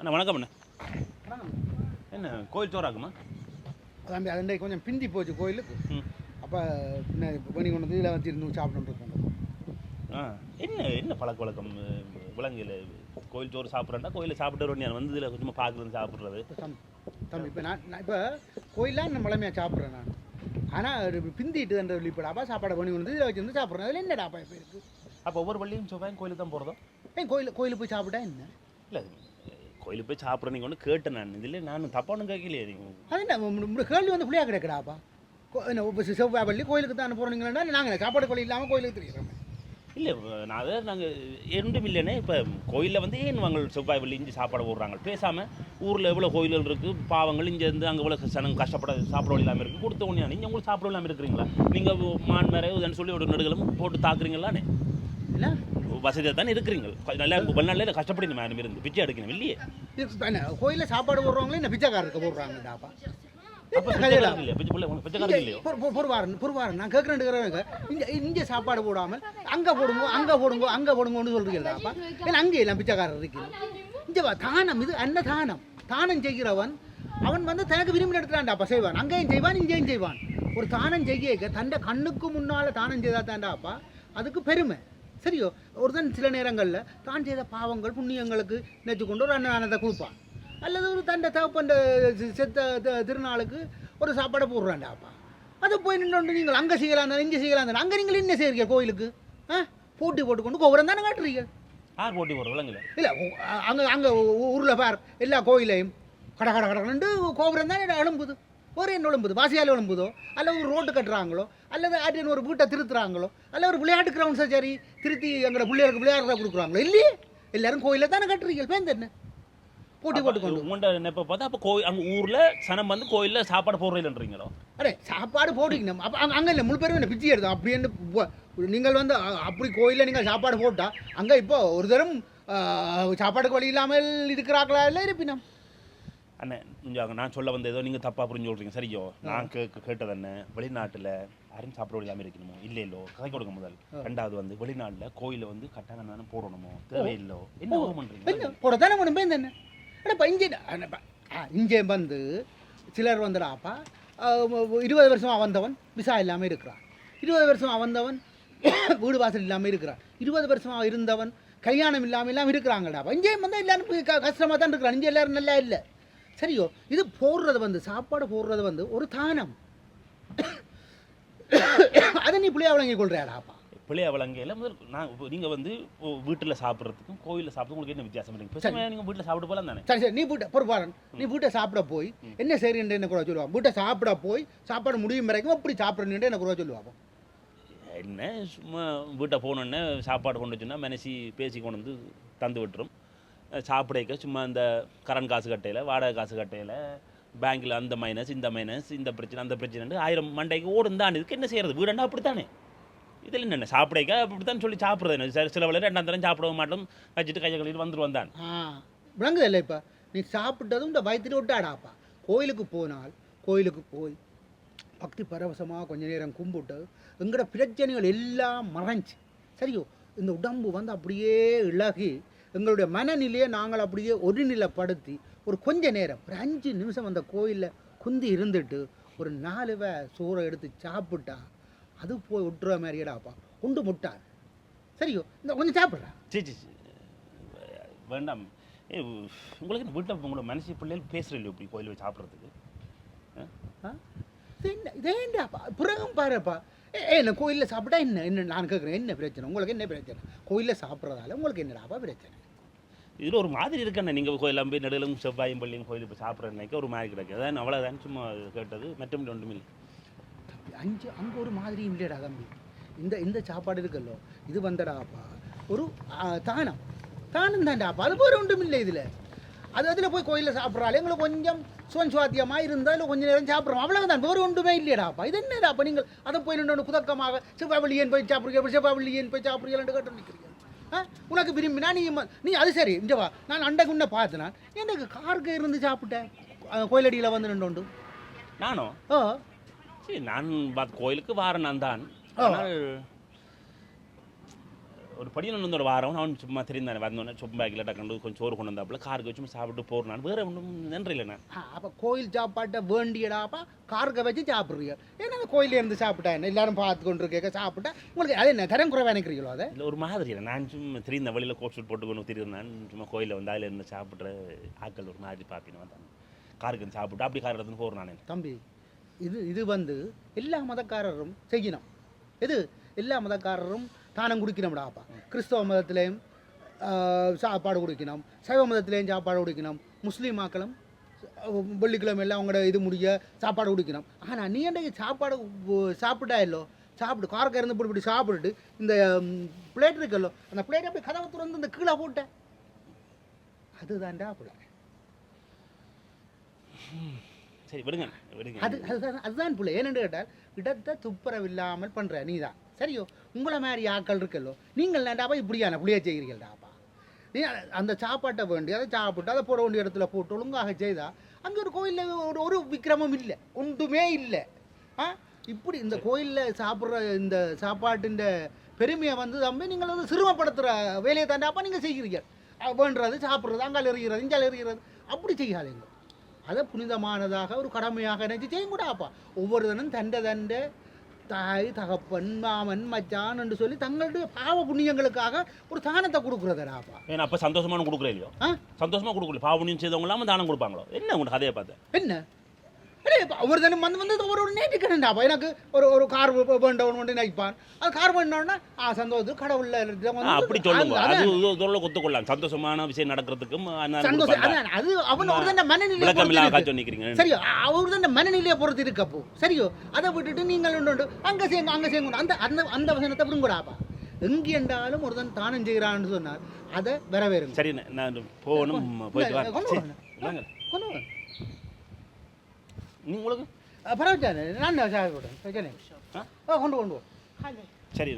அண்ணா வணக்கம் அண்ணா. என்ன கோயில் சோறாக்குமா? தம்பி அது கொஞ்சம் பிந்தி போச்சு கோயிலுக்கு. அப்போ பின்ன பண்ணி கொண்டு வந்து இதில் வச்சிருந்து சாப்பிட்டு இருக்கோம் ஆ என்ன என்ன பழக்க வழக்கம்? விலங்குல கோயில் சோறு சாப்பிட்றேன்டா கோயிலில் சாப்பிட்டு வருவேன் வந்து இதில் கொஞ்சமாக பார்க்குறது சாப்பிட்றது. தம்பி இப்போ நான் நான் இப்போ கோயிலாம் நான் பழமையாக சாப்பிட்றேன் நான்? ஆனால் பிந்திட்டு அந்த வெளிப்படாப்பா சாப்பாடை பண்ணி கொண்டு வந்து இதில் வச்சிருந்து சாப்பிட்றேன். அதில் என்னடாப்பா இப்போ இருக்குது அப்போ ஒவ்வொரு வள்ளியும் செவ்வாயும் கோயிலுக்கு தான் போகிறதோ ஏன் கோயில் கோயிலுக்கு போய் சாப்பிட்டா என்ன? இல்லை கோயிலுக்கு போய் சாப்பிட்ற நீங்கள் ஒன்று கேட்டேன் நான். இதில் நான் தப்பாக ஒன்றும் கேட்கலையே நீங்கள் அது உம் கேள்வி வந்து புளியா கிடைக்கடாப்பா செவ்வாய் பள்ளி கோயிலுக்கு தான் போகிறீங்களா நாங்கள் சாப்பாடு கோழி இல்லாமல் கோயிலுக்கு தெரியுறோம். இல்லை நான் அதை நாங்கள் இரண்டும் இல்லைன்னே இப்போ கோயிலில் வந்து ஏன் வாங்க செவ்வாய் வெள்ளி இஞ்சி சாப்பாடு போடுறாங்க? பேசாமல் ஊரில் எவ்வளோ கோயில்கள் இருக்குது பாவங்கள் இங்கே இருந்து அங்கே எவ்வளோ சனம் கஷ்டப்பட சாப்பிட இல்லாமல் இருக்குது கொடுத்த உடனே நீங்கள் உங்களுக்கு சாப்பிட இல்லாமல் இருக்கிறீங்களா நீங்கள் மான் இதுன்னு சொல்லி ஒரு நெடுகளும் போட்டு தாக்குறீங்களானே என்ன? வசதியாக தானே இருக்கிறீங்க. நல்லா வெளிநாட்டில் கஷ்டப்படி மேடம் இருந்து பிச்சை எடுக்கணும் இல்லையே? கோயிலில் சாப்பாடு போடுறவங்களே இந்த பிச்சைக்காரருக்கு நான் கேட்குறேன் இங்கே சாப்பாடு போடாமல் அங்கே போடுங்க அங்கே போடுங்க அங்கே போடுங்கன்னு சொல்கிறீங்களாப்பா ஏன்னா அங்கே எல்லாம் பிச்சைக்காரர் இருக்குது இங்கே தானம் இது என்ன தானம். தானம் செய்கிறவன் அவன் வந்து தனக்கு விரும்பின எடுத்துட்டான்டாப்பா செய்வான். அங்கேயும் செய்வான் இங்கேயும் செய்வான். ஒரு தானம் செய்ய தன்னை கண்ணுக்கு முன்னால் தானம் செய்தா தாண்டாப்பா அதுக்கு பெருமை. சரியோ ஒருத்தன் சில நேரங்களில் தான் செய்த பாவங்கள் புண்ணியங்களுக்கு நினைச்சு கொண்டு ஒரு அன்னதானத்தை கொடுப்பான் அல்லது ஒரு தண்டை தகப்பன் செத்த திருநாளுக்கு ஒரு சாப்பாடை போடுறாண்டாப்பா அதை போய் நின்று நீங்கள் அங்கே செய்யலாம் தானே இங்கே செய்யலாம் தானே அங்கே நீங்கள் என்ன செய்கிறீங்க கோயிலுக்கு ஆ போட்டி போட்டுக்கொண்டு கோபுரம் தானே காட்டுறீங்க யார் போட்டி போடுற விலங்குல இல்லை அங்கே அங்கே ஊரில் பார் எல்லா கோயிலையும் கட கட கடன்னு கோபுரம் தான் எழும்புது ஒரு என்ன எழும்புது வாசியால் எழும்புதோ அல்லது ஒரு ரோட்டு கட்டுறாங்களோ? அல்லது ஆட்டின் ஒரு வீட்டை திருத்துறாங்களோ? அல்ல ஒரு விளையாட்டு கிரவுண்ட்ஸை சரி திருத்தி எங்களோட பிள்ளைகளுக்கு விளையாடுற கொடுக்குறாங்களோ? இல்லையே. எல்லாரும் கோயிலில் தானே கட்டுறீங்க. பேருந்து என்ன? போட்டி போட்டுக்கொண்டு உங்கள்கிட்ட நெப்ப பார்த்தா அப்போ கோயில் அங்கே ஊரில் சனம் வந்து கோயிலில் சாப்பாடு போடுறீங்கன்றீங்களோ? அடே சாப்பாடு போட்டுக்கணும் அப்போ அங்கே அங்கே இல்லை. முழு பேரும் என்ன பிச்சை எடுத்தோம் அப்படின்னு நீங்கள் வந்து அப்படி கோயிலில் நீங்கள் சாப்பாடு போட்டால் அங்கே இப்போ ஒரு தரம் சாப்பாடுக்கு வழி இல்லாமல் இருக்கிறாங்களா இல்லை இருப்பினம்? அண்ணே கொஞ்சம் நான் சொல்ல வந்த ஏதோ நீங்கள் தப்பாக புரிஞ்சு சொல்கிறீங்க சரியோ நான் கே கேட்டது என்ன வெளிநாட்டில் யாரும் சாப்பிட இல்லாமல் இருக்கணுமோ? இல்லை இல்லோ கதை கொடுக்க முதல். ரெண்டாவது வந்து வெளிநாட்டில் கோயிலில் வந்து கட்டாயம் தானே போடணுமோ? தேவையில்லோ என்ன பண்ணுறீங்க போட தானே ஒன்று என்ன அடப்பா இங்கே இங்கே வந்து சிலர் வந்துடாப்பா. இருபது வருஷமாக வந்தவன் விசா இல்லாமல் இருக்கிறான். இருபது வருஷமாக வந்தவன் வீடு வாசல் இல்லாமல் இருக்கிறான். இருபது வருஷமாக இருந்தவன் கல்யாணம் இல்லாமல் இல்லாமல் இருக்கிறாங்கடாப்பா இங்கேயும் வந்து எல்லாரும் கஷ்டமாக தான் இருக்கிறான். இங்கே எல்லாரும் நல்லா இல்லை. சரியோ? இது போடுறது வந்து சாப்பாடு போடுறது வந்து ஒரு தானம். அதை நீ பிள்ளையா விளங்கி கொள்றியாடாப்பா பிள்ளைய வழங்கையில் முதல் நான் நீங்கள் வந்து வீட்டில் சாப்பிட்றதுக்கும் கோயிலில் சாப்பிட்றதுக்கும் உங்களுக்கு என்ன வித்தியாசம் பேசாம நீங்கள் வீட்டில் சாப்பிட்டு போகலாம் தானே? சரி சரி நீ வீட்டை பொறுப்பாரன் நீ வீட்டை சாப்பிட போய் என்ன சரின்னு என்ன கூட சொல்லுவான் வீட்டை சாப்பிட போய் சாப்பாடு முடியும் வரைக்கும் அப்படி சாப்பிடணுன்ட்டு என்ன கூட சொல்லுவாங்க என்ன சும்மா வீட்டை போகணுன்னே சாப்பாடு கொண்டு வச்சுன்னா மனசி பேசி கொண்டு வந்து தந்து விட்டுரும். சாப்பிடைக்க சும்மா இந்த கரண்ட் காசு கட்டையில் வாடகை காசு கட்டையில் பேங்க்கில் அந்த மைனஸ் இந்த மைனஸ் இந்த பிரச்சனை அந்த பிரச்சனை ஆயிரம் மண்டைக்கு ஓடும் தான். இதுக்கு என்ன செய்யறது? வீடுண்டா அப்படித்தானே? இதில் என்னென்ன? சாப்பிடைக்க அப்படித்தான் சொல்லி சாப்பிட்றது சில சில வேலை ரெண்டாம் தரம் சாப்பிடவும் மாட்டோம். வச்சுட்டு கையை கழுவிட்டு வந்துருவோம் தான். ஆ. விளங்குது இல்லை இப்போ? நீ சாப்பிட்டதும் இந்த வயிற்று விட்டாடாப்பா. கோயிலுக்கு போனால் கோயிலுக்கு போய் பக்தி பரவசமாக கொஞ்ச நேரம் கும்பிட்டு எங்களோட பிரச்சனைகள் எல்லாம் மறைஞ்சு. சரியோ? இந்த உடம்பு வந்து அப்படியே இழகி எங்களுடைய மனநிலையை நாங்கள் அப்படியே ஒருநிலைப்படுத்தி ஒரு கொஞ்ச நேரம் ஒரு அஞ்சு நிமிஷம் அந்த கோயிலில் குந்தி இருந்துட்டு ஒரு நாலு வே சோறை எடுத்து சாப்பிட்டா அது போய் விட்டுற மாதிரியடாப்பா உண்டு முட்டார் சரியோ? இந்த கொஞ்சம் சாப்பிட்றா. சரி. வேண்டாம். உங்களுக்கு வீட்டில் உங்களோட மனசு பிள்ளைகள் பேசுகிறீங்க இப்படி கோயில் போய் சாப்பிட்றதுக்கு? இதேண்டாப்பா பிறகும் பாருப்பா. ஏ ஏ, என்ன கோயிலில் சாப்பிட்டா என்ன என்ன நான் கேட்குறேன் என்ன பிரச்சனை? உங்களுக்கு என்ன பிரச்சனை? கோயிலில் சாப்பிட்றதால உங்களுக்கு என்னடாப்பா பிரச்சனை? இதில் ஒரு மாதிரி இருக்கண்ணே. நீங்கள் கோயில் போய் நடுவிலும் செவ்வாயும் பள்ளியும் கோயிலுக்கு போய் சாப்பிட்றதுனாக்க ஒரு மாதிரி கிடக்கு. அதான் அவ்வளோதான் சும்மா கேட்டது. மற்றபடி ஒன்றும் இல்லை. அஞ்சு அங்கே ஒரு மாதிரியும் இல்லையடா தம்பி. இந்த இந்த சாப்பாடு இருக்குல்லோ. இது வந்தடாப்பா. ஒரு தானம். தானம் தான்டாப்பா அது வேறு ஒன்றும் இல்லை இதில். அது அதில் போய் கோயிலில் சாப்பிட்றாள் எங்களுக்கு கொஞ்சம் சுவன் சுவாத்தியமாக இருந்தாலும் கொஞ்சம் நேரம் சாப்பிட்றோம். அவ்வளோதான் வேறு ஒன்றுமே இல்லையடாப்பா. இது என்னடாப்பா நீங்கள்? அதை போய் நின்று குதக்கமாக செவ்வாவளியன் போய் சாப்பிட்றீங்க செவ்வாவளியன் போய் சாப்பிட்றீங்கன்னு கேட்டு நிற்கிறீங்க உனக்கு விரும்பினா நீ நீ அது சரி இங்கே வா. நான் அண்டைக்கு உன்னை பார்த்தேனா எனக்கு கார்க்கு இருந்து சாப்பிட்டேன் கோயிலடியில் வந்து நின்று நானும் ஓ சரி நான் கோயிலுக்கு வாரேன் நான் தான். ஒரு வந்து ஒரு வாரம் அவன் சும்மா தெரிந்தானே. வந்தோடனே சும்மா பேக்கில் டக்கண்டு கொஞ்சம் சோறு கொண்டு வந்தாப்புல காருக்கு வச்சு சாப்பிட்டு போறான் வேற ஒன்றும் நன்றி இல்லை நான் அப்போ கோயில் சாப்பாட்டை வேண்டியடாப்பா கார்க்க வச்சு சாப்பிட்றீங்க ஏன்னா அந்த கோயிலே இருந்து சாப்பிட்டா என்ன? எல்லாரும் பார்த்து கொண்டு இருக்க சாப்பிட்டா உங்களுக்கு அது என்ன தரம் குறைவாக நினைக்கிறீங்களோ அதை? இல்லை ஒரு மாதிரி இல்லை. நான் சும்மா தெரிந்த வழியில் கோட் ஷூட் போட்டு கொண்டு தெரியுது நான் சும்மா கோயிலில் வந்து அதில் இருந்து சாப்பிட்ற ஆட்கள் ஒரு மாதிரி பார்ப்பின்னு வந்தாங்க. காருக்கு சாப்பிட்டு அப்படி கார் எடுத்துன்னு போகிறேன் நான். தம்பி இது இது வந்து எல்லா மதக்காரரும் செய்யணும். இது எல்லா மதக்காரரும் தானம் குடிக்கணும்டாப்பா கிறிஸ்தவ மதத்திலையும் சாப்பாடு குடிக்கணும். சைவ மதத்திலையும் சாப்பாடு குடிக்கணும். முஸ்லீம் மக்களும் வெள்ளிக்கிழமை எல்லாம் அவங்களோட இது முடிய சாப்பாடு குடிக்கணும். ஆனால் நீ அன்றைக்கு சாப்பாடு சாப்பிட்டா இல்லோ? சாப்பிட்டு காரக்க இருந்து இப்படி இப்படி சாப்பிட்டுட்டு இந்த பிளேட் இருக்கல்லோ அந்த பிளேட் அப்படியே கதவை திறந்து இந்த கீழே போட்ட. அதுதான்டா அப்படி. சரி விடுங்க. விடுங்க. அது அதுதான் அதுதான் பிள்ளை. ஏனென்று கேட்டால் இடத்தை துப்புரவில்லாமல் பண்ற நீ தான் சரியோ? உங்களை மாதிரி ஆட்கள் இருக்கல்லோ நீங்கள் வேண்டாப்பா இப்படியான புளிய செய்கிறீங்கள்டாப்பா நீ அந்த சாப்பாட்டை வேண்டி அதை சாப்பிட்டு அதை போட வேண்டிய இடத்துல போட்டு ஒழுங்காக செய்தால் அங்கே ஒரு கோயிலில் ஒரு ஒரு விக்கிரமம் இல்லை. ஒன்றுமே இல்லை. ஆ? இப்படி இந்த கோயிலில் சாப்பிட்ற இந்த சாப்பாட்டின் பெருமையை வந்து தம்பி நீங்கள் வந்து சிறுமப்படுத்துகிற வேலையை தாண்டாப்பா நீங்கள் செய்கிறீங்க வேண்டுறது சாப்பிட்றது அங்கால் எறிகிறது இங்கால் எறிகிறது. அப்படி செய்யாதீங்க அதை புனிதமானதாக ஒரு கடமையாக நினைச்சு செய்யக்கூடாப்பா ஒவ்வொரு தினம் தண்டை தண்டை தாய் தகப்பன் மாமன் மச்சான் என்று சொல்லி தங்களுடைய பாவ புண்ணியங்களுக்காக ஒரு தானத்தை கொடுக்குறதாப்பா ஏன்னா அப்போ சந்தோஷமான கொடுக்குறேன் இல்லையோ ஆ? சந்தோஷமாக கொடுக்கல. பாவனியம் செய்தவங்க இல்லாமல் தானம் கொடுப்பாங்களோ? என்ன உங்க கதையை பார்த்தேன் என்ன? ஒவ்வொரு தினம் வந்து வந்து ஒரு ஒரு நேற்றுக்கணுண்டாப்பா எனக்கு ஒரு ஒரு கார் வேண்டவன் கொண்டு நினைப்பான் அது கார் வேண்டோன்னா ஆ சந்தோஷம் கடவுள்ல வந்து அப்படி சொல்லுங்க அது- கொத்துக்கொள்ளலாம் சந்தோஷமான விஷயம் நடக்கிறதுக்கும் சந்தோஷம். அதான் அது அவன் ஒரு தான் மனநிலையை சரியோ அவர் தான் மனநிலையை பொறுத்து இருக்கப்போ சரியோ அதை விட்டுட்டு நீங்கள் ஒன்று அங்கே செய்யுங்க அங்கே செய்யுங்க அந்த அந்த அந்த வசனத்தை விடுங்கடாப்பா எங்கே என்றாலும் ஒருத்தன் தானம் செய்கிறான்னு சொன்னார் அதை வரவேறுங்க சரி நான் போகணும் போயிட்டு வரேன் கொண்டு சரி, வாங்க. வாங்க. கொண்டு வாங்க. நீ உங்களுக்கு பரவாயில்ல நான் சாப்பிடுறேன் பிரச்சனை. ஆ? கொண்டு கொண்டு. சரி